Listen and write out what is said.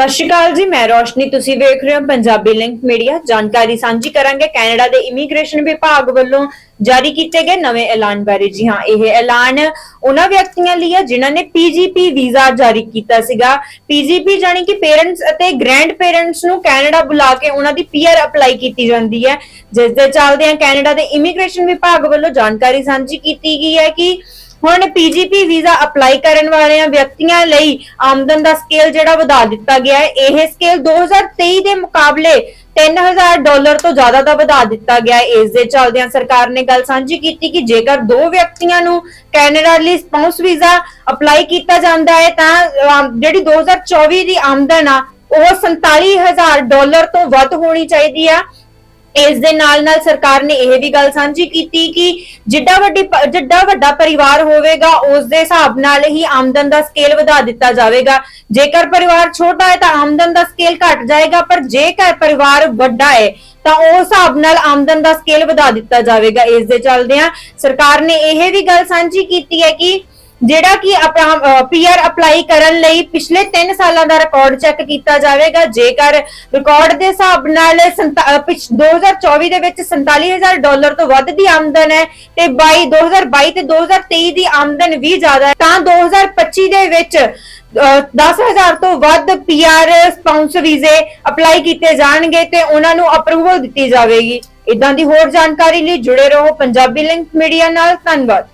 ਸਤਿ ਸ਼੍ਰੀ ਅਕਾਲ ਜੀ, ਮੈਂ ਰੋਸ਼ਨੀ, ਤੁਸੀਂ ਵੇਖ ਰਹੇ ਹੋ ਪੰਜਾਬੀ ਲਿੰਕ ਮੀਡੀਆ। ਜਾਣਕਾਰੀ ਸਾਂਝੀ ਕਰਾਂਗੇ ਕੈਨੇਡਾ ਦੇ ਇਮੀਗ੍ਰੇਸ਼ਨ ਵਿਭਾਗ ਵੱਲੋਂ ਜਾਰੀ ਕੀਤੇ ਗਏ ਨਵੇਂ ਐਲਾਨ ਬਾਰੇ। ਜੀ ਹਾਂ, ਇਹ ਐਲਾਨ ਉਹਨਾਂ ਵਿਅਕਤੀਆਂ ਲਈ ਹੈ ਜਿਨ੍ਹਾਂ ਨੇ ਪੀਜੀਪੀ ਵੀਜ਼ਾ ਜਾਰੀ ਕੀਤਾ ਸੀਗਾ। ਪੀਜੀਪੀ ਜਾਨੀ ਕਿ ਪੇਰੈਂਟਸ ਅਤੇ ਗ੍ਰੈਂਡ ਪੇਰੈਂਟਸ ਨੂੰ ਕੈਨੇਡਾ ਬੁਲਾ ਕੇ ਉਹਨਾਂ ਦੀ ਪੀਆਰ ਅਪਲਾਈ ਕੀਤੀ ਜਾਂਦੀ ਹੈ। ਜਿਸ ਦੇ ਚੱਲਦਿਆਂ ਕੈਨੇਡਾ ਦੇ ਇਮੀਗ੍ਰੇਸ਼ਨ ਵਿਭਾਗ ਵੱਲੋਂ ਜਾਣਕਾਰੀ ਸਾਂਝੀ ਕੀਤੀ ਗਈ ਹੈ ਕਿ ਹੁਣ ਪੀਜੀਪੀ ਵੀਜ਼ਾ ਅਪਲਾਈ ਕਰਨ ਵਾਲਿਆਂ ਵਿਅਕਤੀਆਂ ਲਈ ਆਮਦਨ ਦਾ ਸਕੇਲ ਜਿਹੜਾ ਵਧਾ ਦਿੱਤਾ ਗਿਆ ਹੈ। ਇਹ ਸਕੇਲ 2023 ਦੇ ਮੁਕਾਬਲੇ 3000 ਡਾਲਰ ਤੋਂ ਜ਼ਿਆਦਾ ਦਾ ਵਧਾ ਦਿੱਤਾ ਗਿਆ ਇਸ ਦੇ ਚੱਲਦਿਆਂ ਸਰਕਾਰ ਨੇ ਗੱਲ ਸਾਂਝੀ ਕੀਤੀ ਕਿ ਜੇਕਰ ਦੋ ਵਿਅਕਤੀਆਂ ਨੂੰ ਕੈਨੇਡਾ ਲਈ ਸਪਾਊਸ ਵੀਜ਼ਾ ਅਪਲਾਈ ਕੀਤਾ ਜਾਂਦਾ ਹੈ ਤਾਂ ਅਮ, ਜਿਹੜੀ 2024 ਦੀ ਆਮਦਨ ਆ ਉਹ 47000 ਡਾਲਰ ਤੋਂ ਵੱਧ ਹੋਣੀ ਚਾਹੀਦੀ ਆ। ਇਸ ਦੇ ਨਾਲ ਨਾਲ ਸਰਕਾਰ ਨੇ ਇਹ ਵੀ ਗੱਲ ਸਾਂਝੀ ਕੀਤੀ ਕਿ ਜਿੱਡਾ ਵੱਡੀ ਜਿੱਡਾ ਵੱਡਾ ਪਰਿਵਾਰ ਹੋਵੇਗਾ, ਉਸ ਦੇ ਹਿਸਾਬ ਨਾਲ ਹੀ ਆਮਦਨ ਦਾ ਸਕੇਲ ਵਧਾ ਦਿੱਤਾ ਜਾਵੇਗਾ। ਜੇਕਰ ਪਰਿਵਾਰ ਛੋਟਾ ਹੈ ਤਾਂ ਆਮਦਨ ਦਾ ਸਕੇਲ ਘਟ ਜਾਏਗਾ, ਪਰ ਜੇਕਰ ਪਰਿਵਾਰ ਵੱਡਾ ਹੈ ਤਾਂ ਉਸ ਹਿਸਾਬ ਨਾਲ ਆਮਦਨ ਦਾ ਸਕੇਲ ਵਧਾ ਦਿੱਤਾ ਜਾਵੇਗਾ। ਇਸ ਦੇ ਚੱਲਦਿਆਂ ਸਰਕਾਰ ਨੇ ਇਹ ਵੀ ਗੱਲ ਸਾਂਝੀ ਕੀਤੀ ਹੈ ਕਿ ਜਿਹੜਾ ਕਿ ਆਪਣਾ ਪੀਆਰ ਅਪਲਾਈ ਕਰਨ ਲਈ ਪਿਛਲੇ 3 ਸਾਲਾਂ ਦਾ ਰਿਕਾਰਡ ਚੈੱਕ ਕੀਤਾ ਜਾਵੇਗਾ। ਜੇਕਰ ਰਿਕਾਰਡ ਦੇ ਹਿਸਾਬ ਨਾਲ 2024 ਦੇ ਵਿੱਚ 47000 ਡਾਲਰ ਤੋਂ ਵੱਧ ਦੀ ਆਮਦਨ ਹੈ ਤੇ 22 2022 ਤੇ 2023 ਦੀ ਆਮਦਨ ਵੀ ਜ਼ਿਆਦਾ ਹੈ, ਤਾਂ 2025 ਦੇ ਵਿੱਚ 10000 ਤੋਂ ਵੱਧ ਪੀਆਰ ਸਪਾਉਂਸ ਵੀਜ਼ੇ ਅਪਲਾਈ ਕੀਤੇ ਜਾਣਗੇ ਤੇ ਉਹਨਾਂ ਨੂੰ ਅਪਰੂਵਲ ਦਿੱਤੀ ਜਾਵੇਗੀ। ਇਦਾਂ ਦੀ ਹੋਰ ਜਾਣਕਾਰੀ ਲਈ ਜੁੜੇ ਰਹੋ ਪੰਜਾਬੀ ਲਿੰਕ ਮੀਡੀਆ ਨਾਲ। ਧੰਨਵਾਦ।